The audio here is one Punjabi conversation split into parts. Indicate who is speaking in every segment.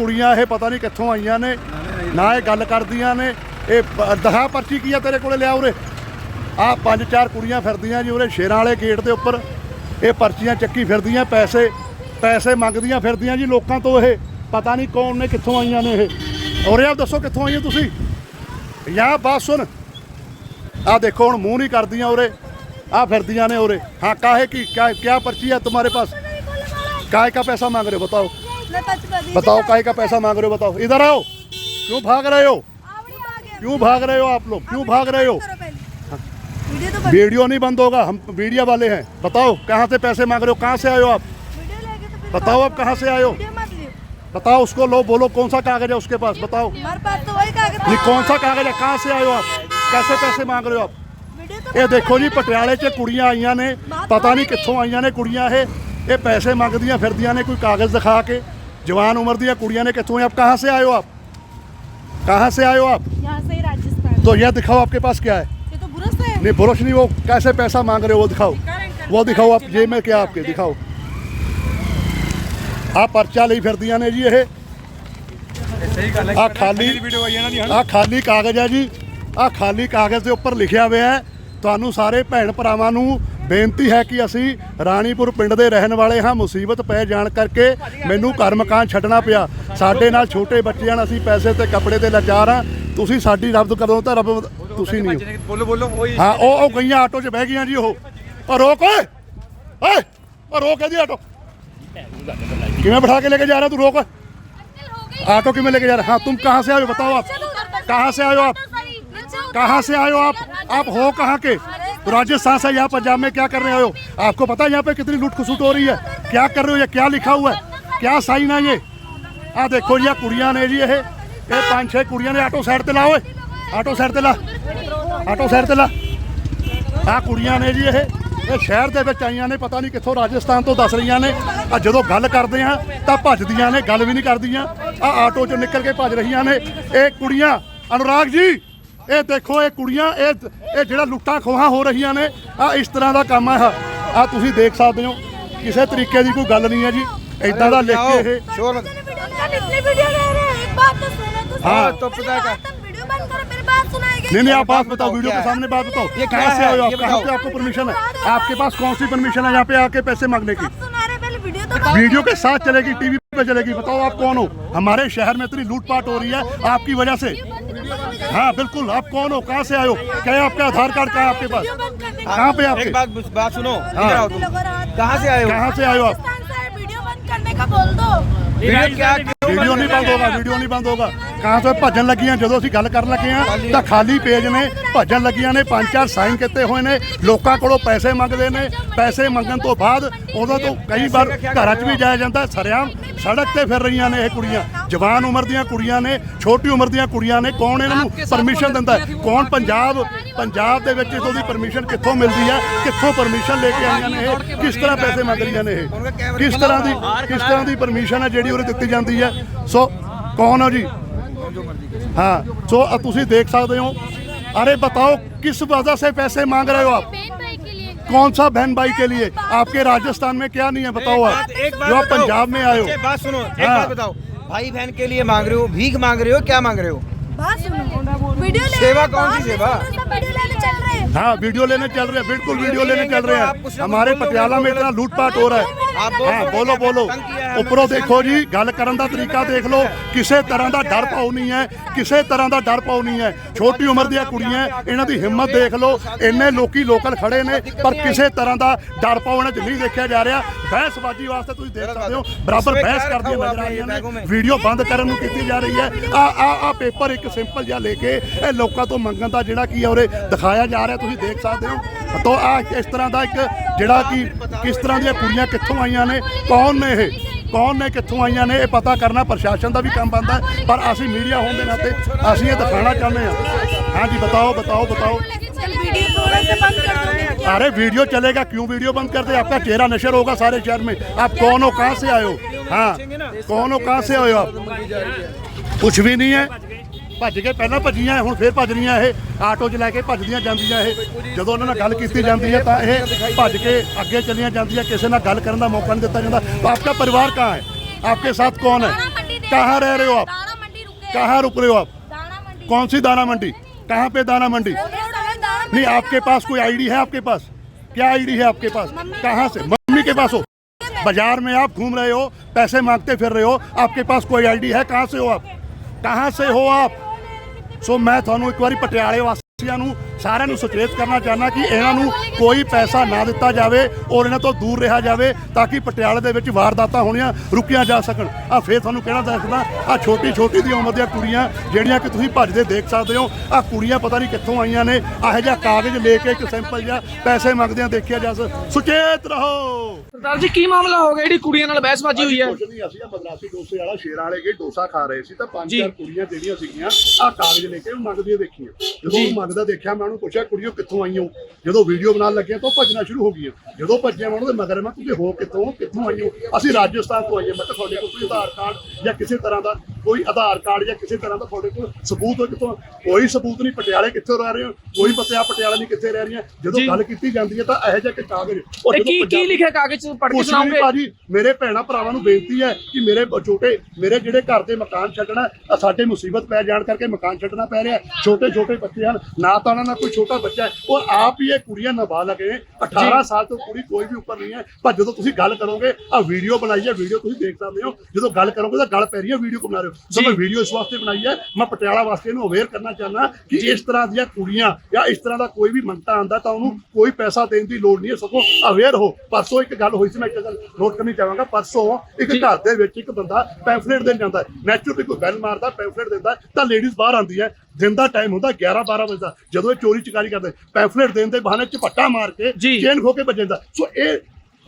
Speaker 1: ਕੁੜੀਆਂ ਇਹ ਪਤਾ ਨਹੀਂ ਕਿੱਥੋਂ ਆਈਆਂ ਨੇ, ਨਾ ਇਹ ਗੱਲ ਕਰਦੀਆਂ ਨੇ, ਇਹ ਦਹਾ ਪਰਚੀ ਕੀ ਆ ਤੇਰੇ ਕੋਲੇ ਲਿਆ ਉਰੇ? ਆ ਪੰਜ ਚਾਰ ਕੁੜੀਆਂ ਫਿਰਦੀਆਂ ਜੀ ਉਰੇ ਸ਼ੇਰਾਂ ਵਾਲੇ ਗੇਟ ਦੇ ਉੱਪਰ, ਇਹ ਪਰਚੀਆਂ ਚੱਕੀ ਫਿਰਦੀਆਂ, ਪੈਸੇ ਪੈਸੇ ਮੰਗਦੀਆਂ ਫਿਰਦੀਆਂ ਜੀ ਲੋਕਾਂ ਤੋਂ ਇਹ, ਪਤਾ ਨਹੀਂ ਕੌਣ ਨੇ, ਕਿੱਥੋਂ ਆਈਆਂ ਨੇ ਇਹ। ਔਰੇ ਆਪ ਦੱਸੋ ਕਿੱਥੋਂ ਆਈਆਂ ਤੁਸੀਂ? ਯਾ ਬਾਤ ਸੁਣ। ਆ ਦੇਖੋ ਹੁਣ ਮੂੰਹ ਨਹੀਂ ਕਰਦੀਆਂ ਉਰੇ, ਆ ਫਿਰਦੀਆਂ ਨੇ ਉਰੇ। ਹਾਂ, ਕਾਹੇ ਕੀ ਕਿਆ ਪਰਚੀ ਹੈ ਤੁਹਾਡੇ ਪਾਸ? ਕਾਹੇ ਕਾ ਪੈਸਾ ਮੰਗ ਰਹੇ ਬਤਾਓ। बताओ काय का पैसा मांग रहे हो बताओ। इधर आओ। क्यों भाग रहे हो? क्यों भाग रहे हो आप लोग? क्यों भाग रहे हो?
Speaker 2: हाँ।
Speaker 1: वीडियो नहीं बंद होगा हम मीडिया वाले हैं। बताओ कहाँ से पैसे मांग रहे हो? कहाँ से आयो आप? बताओ आप कहाँ से
Speaker 2: आयो
Speaker 1: बताओ उसको लो बोलो कौन सा कागज़ है उसके पास? बताओ।
Speaker 2: तो वही
Speaker 1: कौन सा कागज़ है? कहाँ से आयो आप? कैसे पैसे मांग रहे हो आप?
Speaker 2: ये देखो
Speaker 1: जी पटियाले च कुड़िया आईया ने पता नहीं कितों आईया ने कुड़िया है। ये पैसे मंगदियाँ फिर ने कोई कागज़ दिखा के। ਦਿਖਾ ਕੇ ਜਵਾਨ ਉਮਰ ਦੀਆਂ ਕੁੜੀਆਂ ਨੇ ਕਿੱਥੋਂ ਆਪ ਕਹਾਂ से आए हो आप कहाँ से आए हो आप
Speaker 2: यहाँ से ही राजस्थान
Speaker 1: तो यह दिखाओ आपके पास क्या है
Speaker 2: ये तो बुरस है
Speaker 1: नहीं बुरश नहीं वो कैसे पैसा मांग रहे हो वो दिखाओ वो दिखाओ आप जेब में क्या आपके दिखाओ ਆ ਪਰਚਾ ਲਈ ਫਿਰਦੀਆਂ ਨੇ ਜੀ ਇਹ
Speaker 3: ਸਹੀ ਗੱਲ
Speaker 1: ਆ ਖਾਲੀ
Speaker 3: ਵੀਡੀਓ ਆਈ ਇਹਨਾਂ ਦੀ
Speaker 1: ਆ ਖਾਲੀ ਕਾਗਜ਼ ਹੈ ਜੀ ਆ ਖਾਲੀ ਕਾਗਜ਼ ਦੇ ਉੱਪਰ ਲਿਖਿਆ ਹੋਇਆ ਹੈ ਤੁਹਾਨੂੰ ਸਾਰੇ ਭੈਣ ਭਰਾਵਾਂ ਨੂੰ ਬੇਨਤੀ ਹੈ ਕਿ ਅਸੀਂ ਰਾਣੀਪੁਰ ਪਿੰਡ ਦੇ ਰਹਿਣ ਵਾਲੇ ਹਾਂ ਮੁਸੀਬਤ ਪੈ ਜਾਣ ਕਰਕੇ ਮੈਨੂੰ ਘਰ ਮਕਾਨ ਛੱਡਣਾ ਪਿਆ ਸਾਡੇ ਨਾਲ ਛੋਟੇ ਬੱਚੇ ਹਨ ਅਸੀਂ ਪੈਸੇ ਤੇ ਕੱਪੜੇ ਤੇ ਲਾਚਾਰ ਹਾਂ ਤੁਸੀਂ ਸਾਡੀ ਰੱਬ ਕਰੋ ਤਾਂ ਰੱਬ ਤੁਸੀਂ ਨਹੀਂ ਹੋ।
Speaker 3: ਬੋਲੋ ਬੋਲੋ ਉਹੀ
Speaker 1: ਹਾਂ ਉਹ ਉਹ ਗਈਆਂ ਆਟੋ 'ਚ ਬਹਿ ਗਈਆਂ ਜੀ ਉਹ ਉਹ ਰੋਕ ਓਏ ਓਏ ਉਹ ਰੋਕ ਇਹਦੀ ਆਟੋ ਕਿਵੇਂ ਬਿਠਾ ਕੇ ਲੈ ਕੇ ਜਾ रहा तू रोक ऑटो क्यों में लेके जा रहा हाँ तुम कहाँ से आए हो बताओ आप कहाँ से आए हो आप कहाँ से आए हो आप आप हो कहाँ के तो राजस्थान से यहाँ पंजाब में क्या कर रहे हो आपको पता है यहाँ पे कितनी लूट खसुट हो रही है क्या कर रहे हो ये क्या लिखा हुआ है क्या साइन है ये आ देखो जी आ कुड़ियां ने जी ये ये पांच छह कुड़ियां ने ऑटो साइड ते ला ओए ऑटो साइड ते ला ਆਟੋ ਸਾਈਡ ਤੇ ਲਾ ਆ ਕੁੜੀਆਂ ਨੇ ਜੀ ਇਹ ਇਹ ਸ਼ਹਿਰ ਦੇ ਵਿੱਚ ਆਈਆਂ ਨੇ ਪਤਾ ਨਹੀਂ ਕਿੱਥੋਂ ਰਾਜਸਥਾਨ ਤੋਂ ਦੱਸ ਰਹੀਆਂ ਨੇ ਆ ਜਦੋਂ ਗੱਲ ਕਰਦੇ ਆ ਤਾਂ ਭੱਜਦੀਆਂ ਨੇ ਗੱਲ ਵੀ ਨਹੀਂ ਕਰਦੀਆਂ ਆ ਆਟੋ ਚੋਂ ਨਿਕਲ ਕੇ ਭੱਜ ਰਹੀਆਂ ਨੇ ਇਹ ਕੁੜੀਆਂ ਅਨੁਰਾਗ ਜੀ ਇਹ ਦੇਖੋ ਇਹ ਕੁੜੀਆਂ ਇਹ ਇਹ ਜਿਹੜਾ ਲੁੱਟਾਂ ਖੋਹਾਂ ਹੋ ਰਹੀਆਂ ਨੇ ਆ ਇਸ ਤਰ੍ਹਾਂ ਦਾ ਕੰਮ ਆ ਆ ਤੁਸੀਂ ਦੇਖ ਸਕਦੇ ਹੋ ਕਿਸੇ ਤਰੀਕੇ ਦੀ ਕੋਈ ਗੱਲ ਨਹੀਂ ਹੈ ਜੀ ਇਦਾਂ ਦਾ ਲਿਖ ਕੇ ਇਹ
Speaker 3: ਸ਼ੋਰ ਮਤ
Speaker 2: इतनी वीडियो ले रहे हैं एक बात तो सुनो तो
Speaker 1: हाँ,
Speaker 2: सही।
Speaker 3: तो पता है क्या?
Speaker 2: तुम वीडियो बंद करो मेरी बात सुनाएगी
Speaker 1: नहीं नहीं आप बात
Speaker 3: बात
Speaker 1: बताओ
Speaker 3: बताओ,
Speaker 1: वीडियो
Speaker 3: क्या
Speaker 1: के
Speaker 3: है?
Speaker 1: सामने बात बताओ
Speaker 3: ये क्या
Speaker 1: कहाँ से
Speaker 3: है?
Speaker 1: आए हो आप
Speaker 3: ये
Speaker 1: कहाँ
Speaker 3: बताओ।
Speaker 1: पे आपको परमिशन है आपके पास कौन सी परमिशन है यहाँ पे आके पैसे मांगने की
Speaker 2: आप सुना रहे पहले वीडियो तो
Speaker 1: वीडियो के साथ चलेगी टीवी पे चलेगी बताओ आप कौन हो हमारे शहर में इतनी लूटपाट हो रही है आपकी वजह से हाँ बिल्कुल आप कौन हो कहाँ से आए हो क्या आपका आधार कार्ड कहाँ आपके पास कहाँ पे आपके एक
Speaker 3: बात बात सुनो इधर आओ तुम कहाँ से आए हो
Speaker 1: कहाँ से आए हो आप
Speaker 2: वीडियो बंद करने का बोल दो
Speaker 3: वीडियो
Speaker 1: नहीं बंद होगा वीडियो नहीं बंद होगा ਕਹਾਂ ਤੋਂ ਭੱਜਣ ਲੱਗੀਆਂ। ਜਦੋਂ ਅਸੀਂ ਗੱਲ ਕਰਨ ਲੱਗੇ ਆ ਤਾਂ ਖਾਲੀ ਪੇਜ ਨੇ ਭੱਜਣ ਲੱਗੀਆਂ ਨੇ ਪੰਜ ਚਾਰ ਸਾਈਨ ਕੀਤੇ ਹੋਏ ਨੇ। ਲੋਕਾਂ ਕੋਲੋਂ ਪੈਸੇ ਮੰਗਦੇ ਨੇ। ਪੈਸੇ ਮੰਗਣ ਤੋਂ ਬਾਅਦ ਉਹਨਾਂ ਤੋਂ ਕਈ ਵਾਰ ਘਰਾਂ 'ਚ ਵੀ ਜਾਇਆ ਜਾਂਦਾ ਸਰਿਆਮ ਸੜਕ ਤੇ ਫਿਰ ਰਹੀਆਂ ਨੇ ਇਹ ਕੁੜੀਆਂ। ਜਵਾਨ ਉਮਰ ਦੀਆਂ ਕੁੜੀਆਂ ਨੇ ਛੋਟੀ ਉਮਰ ਦੀਆਂ ਕੁੜੀਆਂ ਨੇ। ਕੌਣ ਇਹਨਾਂ ਨੂੰ ਪਰਮਿਸ਼ਨ ਦਿੰਦਾ? ਕੌਣ ਪੰਜਾਬ ਪੰਜਾਬ ਦੇ ਵਿੱਚ ਇਥੋਂ ਦੀ ਪਰਮਿਸ਼ਨ ਕਿੱਥੋਂ ਮਿਲਦੀ ਹੈ ਕਿੱਥੋਂ ਪਰਮਿਸ਼ਨ ਲੈ ਕੇ ਆਈਆਂ ਨੇ ਇਹ? ਕਿਸ ਤਰ੍ਹਾਂ ਪੈਸੇ ਮੰਗ ਰਹੀਆਂ ਨੇ ਇਹ? ਕਿਸ ਤਰ੍ਹਾਂ ਦੀ ਕਿਸ ਤਰ੍ਹਾਂ ਦੀ ਪਰਮਿਸ਼ਨ ਹੈ ਜਿਹੜੀ ਉਹਨੇ ਦਿੱਤੀ ਜਾਂਦੀ ਹੈ? ਸੋ ਕੌਣ ਹੋ ਜੀ? हाँ तो तुम देख सकते हो। अरे बताओ किस वजह से पैसे मांग रहे हो आप? कौन सा बहन भाई के लिए? आपके राजस्थान में क्या नहीं है बताओ आप। जो आप पंजाब में
Speaker 3: आयो
Speaker 1: अच्छा,
Speaker 3: बात सुनो एक
Speaker 1: हाँ।
Speaker 3: बात बताओ। भाई बहन के लिए मांग रहे हो भीख मांग रहे हो क्या मांग रहे हो? सेवा कौन सी सेवा?
Speaker 2: हाँ।
Speaker 1: वीडियो लेने चल रहे हैं बिल्कुल वीडियो लेने चल रहे हैं। हमारे पटियाला में इतना लूटपाट हो रहा है। ਹਾਂ ਬੋਲੋ ਬੋਲੋ ਉੱਪਰੋਂ ਦੇਖੋ ਜੀ ਗੱਲ ਕਰਨ ਦਾ ਤਰੀਕਾ ਦੇਖ ਲਓ। ਕਿਸੇ ਤਰ੍ਹਾਂ ਦਾ ਡਰ ਪਾਉ ਨਹੀਂ ਹੈ ਕਿਸੇ ਤਰ੍ਹਾਂ ਦਾ ਡਰ ਪਾਉ ਨਹੀਂ ਹੈ। ਛੋਟੀ ਉਮਰ ਦੀਆਂ ਕੁੜੀਆਂ ਇਹਨਾਂ ਦੀ ਹਿੰਮਤ ਦੇਖ ਲਓ। ਇੰਨੇ ਲੋਕੀ ਲੋਕਲ ਖੜੇ ਨੇ ਪਰ ਕਿਸੇ ਤਰ੍ਹਾਂ ਦਾ ਡਰ ਪਾਉ ਇਹਨਾਂ 'ਚ ਨਹੀਂ ਦੇਖਿਆ ਜਾ ਰਿਹਾ। ਬਹਿਸਬਾਜੀ ਵਾਸਤੇ ਤੁਸੀਂ ਦੇਖ ਸਕਦੇ ਹੋ ਬਰਾਬਰ ਬਹਿਸ ਕਰਦੇ ਨਜ਼ਰ ਆ ਰਹੀਆਂ ਨੇ। ਵੀਡੀਓ ਬੰਦ ਕਰਨ ਨੂੰ ਕੀਤੀ ਜਾ ਰਹੀ ਹੈ। ਆ ਆ ਆ ਪੇਪਰ ਇੱਕ ਸਿੰਪਲ ਜਿਹਾ ਲੈ ਕੇ ਇਹ ਲੋਕਾਂ ਤੋਂ ਮੰਗਣ ਦਾ ਜਿਹੜਾ ਕੀ ਹੈ ਉਹਰੇ ਦਿਖਾਇਆ ਜਾ ਰਿਹਾ ਤੁਸੀਂ ਦੇਖ ਸਕਦੇ ਹੋ। ਤੋ ਆ ਇਸ ਤਰ੍ਹਾਂ ਦਾ ਇੱਕ ਜਿਹੜਾ ਕਿ ਕਿਸ ਤਰ੍ਹਾਂ ਦੀਆਂ ਕੁੜੀਆਂ ਕਿੱਥੋਂ ਆਈਆਂ ਨੇ ਕੌਣ ਨੇ ਇਹ ਕੌਣ ਨੇ ਕਿੱਥੋਂ ਆਈਆਂ ਨੇ ਇਹ ਪਤਾ ਕਰਨਾ ਪ੍ਰਸ਼ਾਸਨ ਦਾ ਵੀ ਕੰਮ ਬਣਦਾ ਹੈ, ਪਰ ਅਸੀਂ ਮੀਡੀਆ ਹੋਣ ਦੇ ਨਾਤੇ ਅਸੀਂ ਇਹ ਦਿਖਾਣਾ ਚਾਹੁੰਦੇ ਹਾਂ ਹਾਂਜੀ ਬਤਾਓ ਬਤਾਓ बताओ
Speaker 2: चल वीडियो थोड़ा से बंद कर दो
Speaker 1: अरे वीडियो चलेगा क्यों वीडियो बंद कर दे आपका चेहरा नशर होगा सारे शहर में आप कौन हो कहाँ से आए हो हाँ कौन हो कहाँ से आए हो आप कुछ भी नहीं है ਭੱਜ ਕੇ ਪਹਿਲਾਂ ਭੱਜੀਆਂ ਹੁਣ ਫੇਰ ਭੱਜ ਰਹੀਆਂ ਇਹ ਆਟੋ 'ਚ ਲੈ ਕੇ ਭੱਜਦੀਆਂ ਜਾਂਦੀਆਂ ਇਹ ਜਦੋਂ ਉਹਨਾਂ ਨਾਲ ਗੱਲ ਕੀਤੀ ਜਾਂਦੀ ਹੈ ਤਾਂ ਇਹ ਭੱਜ ਕੇ ਅੱਗੇ ਚਲੀਆਂ ਜਾਂਦੀਆਂ ਕਿਸੇ ਨਾਲ ਗੱਲ ਕਰਨ ਦਾ ਮੌਕਾ ਨਹੀਂ ਦਿੱਤਾ ਜਾਂਦਾ तो आपका परिवार कहाँ है आपके साथ कौन है
Speaker 4: दाना मंडी
Speaker 1: कहाँ रह रहे हो आप
Speaker 2: दाना मंडी रुके
Speaker 1: कहाँ रुक रहे हो आप
Speaker 2: दाना मंडी
Speaker 1: कौन सी दाना मंडी कहाँ पे दाना मंडी नहीं आपके पास कोई आईडी है आपके पास क्या आईडी है आपके पास कहाँ से मम्मी के पास हो बाजार में आप घूम रहे हो पैसे मांगते फिर रहे हो आपके पास कोई आईडी है कहाँ से हो आप कहाँ से हो आप ਸੋ ਮੈਂ ਤੁਹਾਨੂੰ ਇੱਕ ਵਾਰੀ ਪਟਿਆਲੇ ਵਾਸਤੇ ਵਾਸੀਆਂ ਨੂੰ ਸਾਰਿਆਂ ਨੂੰ ਸੁਚੇਤ ਕਰਨਾ ਚਾਹਨਾ ਕਿ ਇਹਨਾਂ ਨੂੰ ਕੋਈ ਪੈਸਾ ਨਾ ਦਿੱਤਾ ਜਾਵੇ ਔਰ ਇਹਨਾਂ ਤੋਂ ਦੂਰ ਰਿਹਾ ਜਾਵੇ ਤਾਂ ਕਿ ਪਟਿਆਲੇ ਦੇ ਵਿੱਚ ਵਾਰਦਾਤਾਂ ਹੋਣੀਆਂ ਰੁਕੀਆਂ ਜਾ ਸਕਣ। ਆ ਫੇਰ ਤੁਹਾਨੂੰ ਕਹਿਣਾ ਦੱਸਦਾ ਆ ਛੋਟੀ ਛੋਟੀ ਦੀ ਉਮਰ ਦੀਆਂ ਕੁੜੀਆਂ ਜਿਹੜੀਆਂ ਕਿ ਤੁਸੀਂ ਭੱਜਦੇ ਦੇਖ ਸਕਦੇ ਹੋ ਆ ਕੁੜੀਆਂ ਪਤਾ ਨਹੀਂ ਕਿੱਥੋਂ ਆਈਆਂ ਨੇ ਇਹੋ ਜਿਹਾ ਕਾਗਜ਼ ਲੈ ਕੇ ਇੱਕ ਸਿੰਪਲ ਜਿਹਾ ਪੈਸੇ ਮੰਗਦਿਆਂ ਦੇਖਿਆ ਜਾ ਸੁਚੇਤ ਰਹੋ।
Speaker 4: ਸਰਦਾਰ ਜੀ ਕੀ ਮਾਮਲਾ ਹੋ ਗਿਆ? ਜਿਹੜੀ ਕੁੜੀਆਂ ਨਾਲ ਬਹਿਸਬਾਜ਼ੀ ਹੋਈ ਹੈ।
Speaker 1: ਕੁਝ ਨਹੀਂ ਅਸੀਂ ਆ ਮਦਰਾਸੀ ਡੋਸੇ ਵਾਲਾ ਸ਼ੇਰਾਂ ਵਾਲੇ ਗਏ ਡੋਸਾ ਖਾ ਰਹੇ ਸੀ ਤਾਂ ਪੰਜ
Speaker 4: ਜੀ।
Speaker 1: ਚਾਰ ਕੁੜੀਆਂ ਜਿਹੜੀਆਂ ਸੀਗੀਆਂ ਆ ਕਾਗਜ਼ ਲੈ ਕੇ ਮੰਗਦੀਆਂ ਦੇਖੀਆਂ। ਜਦੋਂ ਮੰਗਦਾ ਦੇਖਿਆ, ਮੈਂ ਉਹਨੂੰ ਪੁੱਛਿਆ, ਕੁੜੀਓ, ਕਿੱਥੋਂ ਆਈਓ ਜਦੋਂ ਵੀਡੀਓ ਬਣਾਉਣ ਲੱਗਿਆ ਤਾਂ ਉਹ ਭੱਜਣਾ ਸ਼ੁਰੂ ਹੋ ਗਈਆਂ। ਜਦੋਂ ਭੱਜਿਆ ਮੈਂ ਉਹਦੇ ਮਗਰ, ਮੈਂ ਤੁਸੀਂ ਹੋ ਕਿੱਥੋਂ? ਕਿੱਥੋਂ ਆਈਓ ਅਸੀਂ ਰਾਜਸਥਾਨ ਤੋਂ ਆਈਏ। ਮੈਂ ਕਿਹਾ, ਤੁਹਾਡੇ ਕੋਲ ਕੋਈ ਆਧਾਰ ਕਾਰਡ ਜਾਂ ਕਿਸੇ ਤਰ੍ਹਾਂ ਦਾ ਕੋਈ ਆਧਾਰ ਕਾਰਡ ਜਾਂ ਕਿਸੇ ਤਰ੍ਹਾਂ ਦਾ ਤੁਹਾਡੇ ਕੋਲ ਸਬੂਤ ਹੋ ਕਿੱਥੋਂ ਕੋਈ ਸਬੂਤ ਨਹੀਂ ਪਟਿਆਲੇ ਕਿੱਥੋਂ ਰਹਿ ਰਹੇ ਹੋ? ਕੋਈ ਪਤਾ ਪਟਿਆਲਾ ਨਹੀਂ ਕਿੱਥੇ ਰਹਿ ਰਹੀਆਂ? ਜਦੋਂ। ਗੱਲ ਕੀਤੀ ਜਾਂਦੀ ਹੈ ਤਾਂ ਇਹੋ ਜਿਹਾ ਕਿ ਕਾਗਜ਼ ਉਹ
Speaker 4: ਕੀ ਕੀ ਲਿਖਿਆ ਕਾਗਜ਼ ਪੜ੍ਹ ਕੇ ਸੁਣਾਓਗੇ?
Speaker 1: ਭਾਜੀ ਮੇਰੇ ਭੈਣਾ ਭਰਾਵਾਂ ਨੂੰ ਬੇਨਤੀ ਹੈ ਕਿ ਮੇਰੇ ਛੋਟੇ ਮੇਰੇ ਜਿਹੜੇ ਘਰ ਦੇ ਮਕਾਨ ਛੱਡਣਾ ਸਾਡੇ ਮੁਸੀਬਤ ਪੈ ਜਾਣ ਕਰਕੇ ਮਕਾਨ ਛੱਡਣਾ ਪੈ ਰਿਹਾ ਛੋਟੇ ਛੋਟੇ ਬੱਚੇ ਹਨ ਨਾ ਤਾਂ ਉਹਨਾਂ ਨਾਲ ਕੋਈ ਛੋਟਾ ਬੱਚਾ ਹੈ। ਔਰ ਆਪ ਹੀ ਇਹ ਕੁੜੀਆਂ ਨਾਬਾਲਗ ਨੇ। 18 ਸਾਲ ਤੋਂ ਕੁੜੀ ਕੋਈ ਵੀ ਉੱਪਰ ਨਹੀਂ ਹੈ। ਪਰ ਜਦੋਂ ਤੁਸੀਂ ਗੱਲ ਕਰੋਗੇ ਆ ਵੀਡੀਓ ਬਣਾਈ ਹੈ ਵੀਡੀਓ ਤੁਸੀਂ ਦੇਖ ਸਕਦੇ ਹੋ। ਜਦੋਂ ਗੱਲ ਕਰੋਗੇ ਤਾਂ ਗੱਲ ਪੈ ਰਹੀ ਹੈ ਵੀਡੀਓ ਬਣਾ ਰਹੇ ਸੋ ਮੈਂ ਵੀਡੀਓ ਇਸ ਵਾਸਤੇ ਬਣਾਈ ਹੈ। ਮੈਂ ਪਟਿਆਲਾ ਵਾਸਤੇ ਇਹਨੂੰ ਅਵੇਅਰ ਕਰਨਾ ਚਾਹੁੰਦਾ ਕਿ ਇਸ ਤਰ੍ਹਾਂ ਦੀਆਂ ਕੁੜੀਆਂ ਜਾਂ ਇਸ ਤਰ੍ਹਾਂ ਦਾ ਕੋਈ ਵੀ ਮੰਗਤਾ ਆਂਦਾ ਤਾਂ ਉਹਨੂੰ ਕੋਈ ਪੈਸਾ ਦੇਣ ਦੀ ਲੋੜ ਨਹੀਂ ਹੈ। ਸਗੋਂ ਅਵੇਅਰ ਹੋ। ਪਰਸੋਂ ਇੱਕ ਗੱਲ ਹੋਈ ਸੀ ਮੈਂ ਇੱਕ ਗੱਲ ਨੋਟ ਕਰਨੀ ਚਾਹਾਂਗਾ। ਪਰਸੋਂ ਇੱਕ ਘਰ ਦੇ ਵਿੱਚ ਇੱਕ ਬੰਦਾ ਪੈਂਫਲੇਟ ਦੇਣ ਜਾਂਦਾ ਹੈ। ਨੈਚੁਰਲੀ ਕੋਈ ਬੈਲ ਮਾਰਦਾ ਪੈਂਫਲੇਟ ਦਿੰਦਾ ਤਾਂ ਲੇਡੀਜ਼ ਬਾਹਰ ਆਉਂਦੀ ਹੈ। ਦਿਨ ਦਾ ਟਾਈਮ ਹੁੰਦਾ 11 12 ਵਜੇ ਦਾ। ਜਦੋਂ ਇਹ ਚੋਰੀ ਚਕਾਰੀ ਕਰਦੇ ਪੈਂਫਲੇਟ ਦੇਣ ਦੇ ਬਹਾਨੇ ਝਪੱਟਾ ਮਾਰ ਕੇ। ਚੇਨ ਖੋ ਕੇ ਭੱਜ ਜਾਂਦਾ। ਸੋ ਇਹ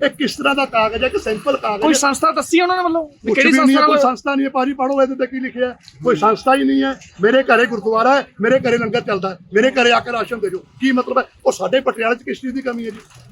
Speaker 1: ਇਹ ਕਿਸ ਤਰ੍ਹਾਂ ਦਾ ਕਾਗਜ਼ ਹੈ? ਕਿ ਸਿੰਪਲ ਕਾਗਜ਼
Speaker 4: ਕੋਈ
Speaker 1: ਹੈ।
Speaker 4: ਸੰਸਥਾ ਦੱਸੀ ਉਹਨਾਂ ਨੇ ਵੱਲੋਂ ਵੀ ਕਿਹੜੀ ਸੰਸਥਾ
Speaker 1: ਕੋਈ ਸੰਸਥਾ ਨਹੀਂ ਹੈ ਭਾਜੀ ਪੜੋ ਇਹਦੇ ਤੇ ਕੀ ਲਿਖਿਆ ਹੈ? ਕੋਈ ਸੰਸਥਾ ਹੀ ਨਹੀਂ ਹੈ। ਮੇਰੇ ਘਰੇ ਗੁਰਦੁਆਰਾ ਹੈ ਮੇਰੇ ਘਰੇ ਲੰਗਰ ਚੱਲਦਾ ਹੈ ਮੇਰੇ ਘਰੇ ਆ ਕੇ ਰਾਸ਼ਨ ਦੇ ਜੋ ਕੀ ਮਤਲਬ ਹੈ? ਉਹ ਸਾਡੇ ਪਟਿਆਲੇ 'ਚ ਕਿਸ ਚੀਜ਼ ਦੀ ਕਮੀ ਹੈ ਜੀ?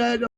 Speaker 1: ਜਾਇਆ ਜਾਂਦਾ